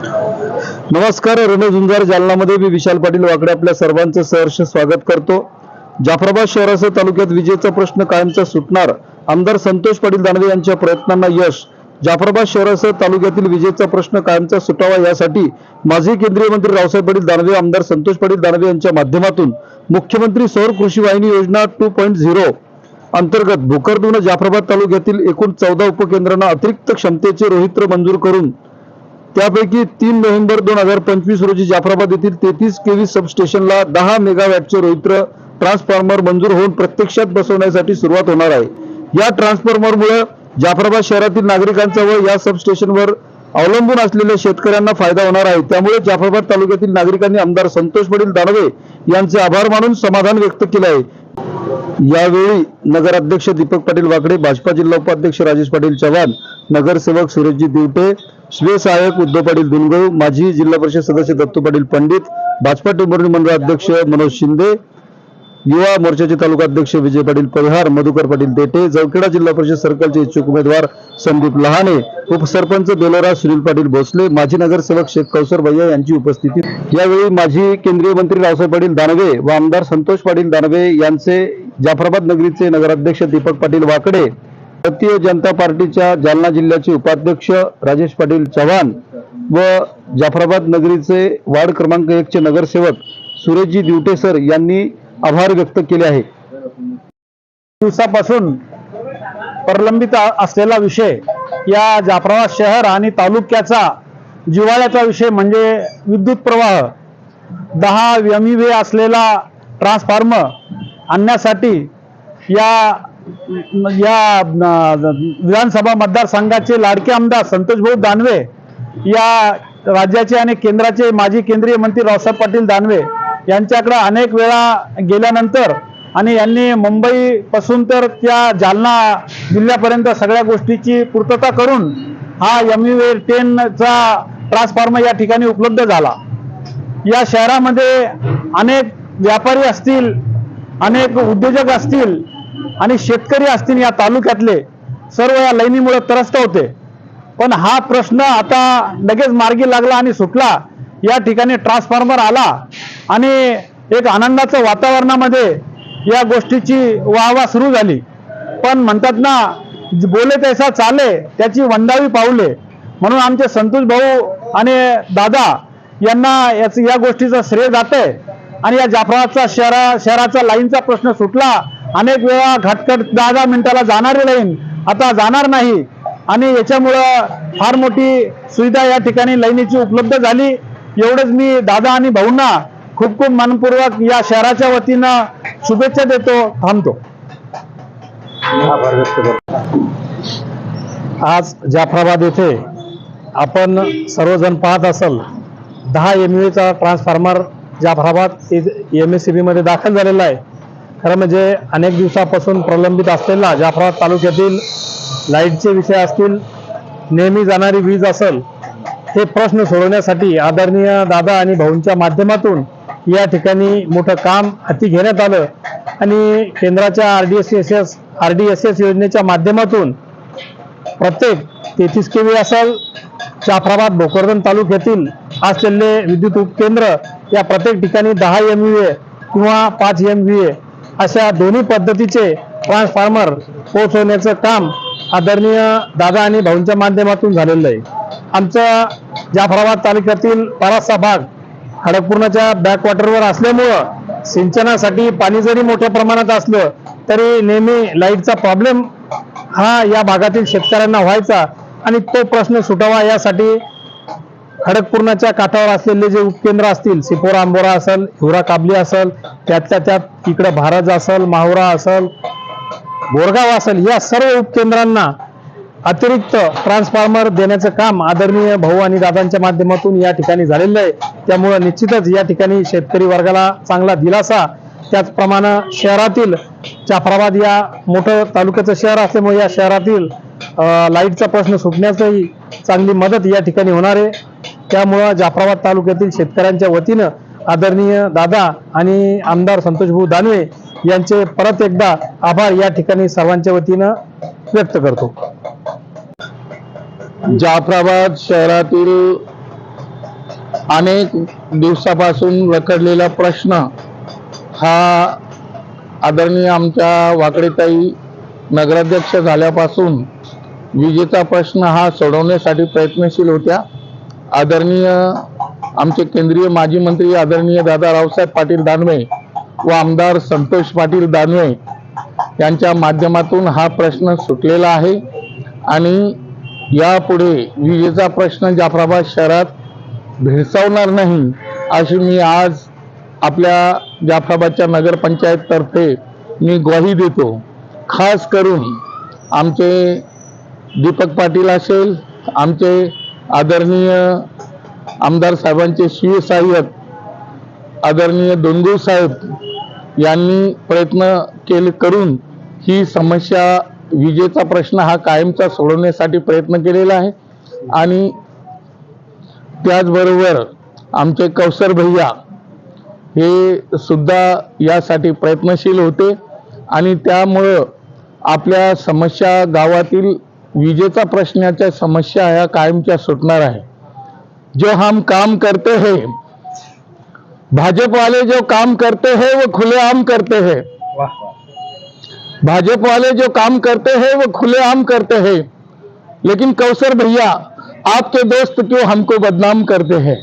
नमस्कार रणो झुंजार जालनामध्ये मी विशाल पाटील वाकडे आपल्या सर्वांचं सहर्ष स्वागत करतो. जाफराबाद शहरासह तालुक्यात विजेचा प्रश्न कायमचा सुटणार. आमदार संतोष पाटील दानवे यांच्या प्रयत्नांना यश. जाफराबाद शहरासह तालुक्यातील विजेचा प्रश्न कायमचा सुटावा यासाठी माजी केंद्रीय मंत्री रावसाहेब पाटील दानवे आमदार संतोष पाटील दानवे यांच्या माध्यमातून मुख्यमंत्री सौर कृषी वाहिनी योजना टू पॉईंट झिरो अंतर्गत भोकरदून जाफराबाद तालुक्यातील एकूण चौदा उपकेंद्रांना अतिरिक्त क्षमतेचे रोहित्र मंजूर करून त्यापैकी तीन नोव्हेंबर दोन हजार पंचवीस रोजी जाफराबाद येथील तेहतीस केव्ही सबस्टेशनला दहा मेगावॅटचे रोहित्र ट्रान्सफॉर्मर मंजूर होऊन प्रत्यक्षात बसवण्यासाठी सुरुवात होणार आहे. या ट्रान्सफॉर्मरमुळे जाफराबाद शहरातील नागरिकांचा व या सबस्टेशनवर अवलंबून असलेल्या शेतकऱ्यांना फायदा होणार आहे. त्यामुळे जाफराबाद तालुक्यातील नागरिकांनी आमदार संतोष पाटील दानवे यांचे आभार मानून समाधान व्यक्त केले आहे. यावेळी नगराध्यक्ष दीपक पाटील वाकडे भाजपा जिल्हा उपाध्यक्ष राजेश पाटील चव्हाण नगरसेवक सुरेशजी दिवटे स्वे उद्धव पाटील दुनगव माजी जिल्हा परिषद सदस्य दत्तू पाटील पंडित भाजपा टेंभुर्णी मंडळ अध्यक्ष मनोज शिंदे युवा मोर्चाचे तालुका अध्यक्ष विजय पाटील परिहार मधुकर पाटील देटे जवखेडा जिल्हा परिषद सर्कलचे इच्छुक उमेदवार संदीप लहाने उपसरपंच बेलोरा सुनील पाटील भोसले माजी नगरसेवक शेख कौसर भैया यांची उपस्थिती. यावेळी माजी केंद्रीय मंत्री रावसाहेब पाटील दानवे व आमदार संतोष पाटील दानवे यांचे जाफराबाद नगरीचे नगराध्यक्ष दीपक पाटील वाकडे भारतीय जनता पार्टीच्या जालना जिल्ह्याचे उपाध्यक्ष राजेश पाटील चव्हाण व जाफराबाद नगरीचे वार्ड क्रमांक एक चे नगरसेवक सुरेशजी दिवटे सर यांनी आभार व्यक्त केले आहे दिवसापासून प्रलंबित असलेला विषय या जाफराबाद शहर आणि तालुक्याचा जिवाळ्याचा विषय म्हणजे विद्युत प्रवाह दहा एम वे असलेला ट्रान्सफॉर्मर आणण्यासाठी या या विधानसभा मतदारसंघाचे लाडके आमदार संतोषभाऊ दानवे या राज्याचे आणि केंद्राचे माजी केंद्रीय मंत्री रावसाहेब पाटील दानवे यांच्याकडे अनेक वेळा गेल्यानंतर आणि यांनी मुंबईपासून तर त्या जालना जिल्ह्यापर्यंत सगळ्या गोष्टीची पूर्तता करून हा एम यू टेनचा ट्रान्सफॉर्मर या ठिकाणी उपलब्ध झाला. या शहरामध्ये अनेक व्यापारी असतील अनेक उद्योजक असतील आणि शेतकरी असतील या तालुक्यातले सर्व या लैनीमुळे त्रस्त होते. पण हा प्रश्न आता लगेच मार्गी लागला आणि सुटला. या ठिकाणी ट्रान्सफॉर्मर आला आणि एक आनंदाचं वातावरणामध्ये या गोष्टीची वाहवा सुरू झाली. पण म्हणतात ना बोले तैसा चाले त्याची वंदावी पाऊले. म्हणून आमचे संतोष भाऊ आणि दादा यांना याच या गोष्टीचं श्रेय जात आहे आणि या जाफराबादचा शहरा शहराचा लाईनचा प्रश्न सुटला. अनेक वेळा घटकट दहा दहा मिनिटाला जाणारी लाईन आता जाणार नाही. आणि याच्यामुळं फार मोठी सुविधा या ठिकाणी लाईनीची उपलब्ध झाली. एवढंच मी दादा आणि भाऊंना खूप खूप मनपूर्वक या शहराच्या वतीनं शुभेच्छा देतो थांबतो. आज जाफराबाद येथे आपण सर्वजण पाहत असल दहा एम चा transformer Jafrabad M S C बीमध्ये दाखल झालेला आहे. खरं म्हणजे अनेक दिवसापासून प्रलंबित असलेला जाफराबाद तालुक्यातील लाईटचे विषय असतील नेहमी जाणारी वीज असेल हे प्रश्न सोडवण्यासाठी आदरणीय दादा आणि भाऊंच्या माध्यमातून या ठिकाणी मोठं काम हाती घेण्यात आलं आणि केंद्राच्या R D S S S R D S S योजनेच्या माध्यमातून प्रत्येक तेहतीस केवी असेल जाफराबाद भोकरदन तालुक्यातील असलेले विद्युत उपकेंद्र या प्रत्येक ठिकाणी दहा एम व्ही ए किंवा पाच एम व्ही ए अशा दोन्ही पद्धतीचे ट्रान्सफॉर्मर पोहोचवण्याचं काम आदरणीय दादा आणि भाऊंच्या माध्यमातून झालेलं आहे. आमचा जाफराबाद तालुक्यातील बराचसा भाग खडकपूर्णाच्या बॅकवॉटरवर असल्यामुळं सिंचनासाठी पाणी जरी मोठ्या प्रमाणात असलं तरी नेहमी लाईटचा प्रॉब्लेम हा या भागातील शेतकऱ्यांना व्हायचा आणि तो प्रश्न सुटावा यासाठी खडकपूर्णाच्या काठावर असलेले जे उपकेंद्र असतील सिपोरा आंबोरा असेल हिवरा काबली असेल त्यातल्या त्यात इकडं भारज असेल माहुरा असेल बोरगाव असेल या सर्व उपकेंद्रांना अतिरिक्त ट्रान्सफॉर्मर देण्याचं काम आदरणीय भाऊ आणि दादांच्या माध्यमातून या ठिकाणी झालेलं आहे. त्यामुळं निश्चितच या ठिकाणी शेतकरी वर्गाला चांगला दिलासा. त्याचप्रमाणे शहरातील जाफराबाद या मोठं तालुक्याचं शहर असल्यामुळे या शहरातील लाईटचा प्रश्न सुटण्याचंही चांगली मदत या ठिकाणी होणार आहे. त्यामुळं जाफराबाद तालुक्यातील शेतकऱ्यांच्या वतीनं आदरणीय दादा आणि आमदार संतोषभाऊ दानवे यांचे परत एकदा आभार या ठिकाणी सर्वांच्या वतीनं व्यक्त करतो. जाफराबाद शहरातील अनेक दिवसापासून रखडलेला प्रश्न हा आदरणीय आमच्या वाकडेताई नगराध्यक्ष झाल्यापासून विजेचा प्रश्न हा सोडवण्यासाठी प्रयत्नशील होत्या. आदरणीय आमचे केंद्रीय माजी मंत्री आदरणीय दादा रावसाहेब पाटील दानवे व आमदार संतोष पाटील दानवे यांच्या माध्यमातून हा प्रश्न सुटलेला आहे. आणि यापुढे विजेचा प्रश्न जाफराबाद शहरात भेडसावणार नाही अशी मी आज आपल्या जाफराबादच्या नगरपंचायततर्फे मी ग्वाही देतो. खास करून आमचे दीपक पाटील असेल आमचे आदरणीय आमदार साहेबांचे शिवसहाय्यक आदरणीय दोंगू साहेब यांनी प्रयत्न केले करून ही समस्या विजेचा प्रश्न हा कायमचा सोडवण्यासाठी प्रयत्न केलेला आहे. आणि त्याचबरोबर आमचे कौसर भैया हे सुद्धा यासाठी प्रयत्नशील होते. आणि त्यामुळं आपल्या समस्या गावातील विजेचा प्रश्नाच्या समस्या ह्या कायमच्या सुटणार आहे. जो हम काम करते हैं भाजप वाले जो काम करते हैं वो खुलेआम करते हैं. भाजप वाले जो काम करते हैं वो खुलेआम करते हैं. लेकिन कौसर भैया आपके दोस्त क्यों हमको बदनाम करते हैं?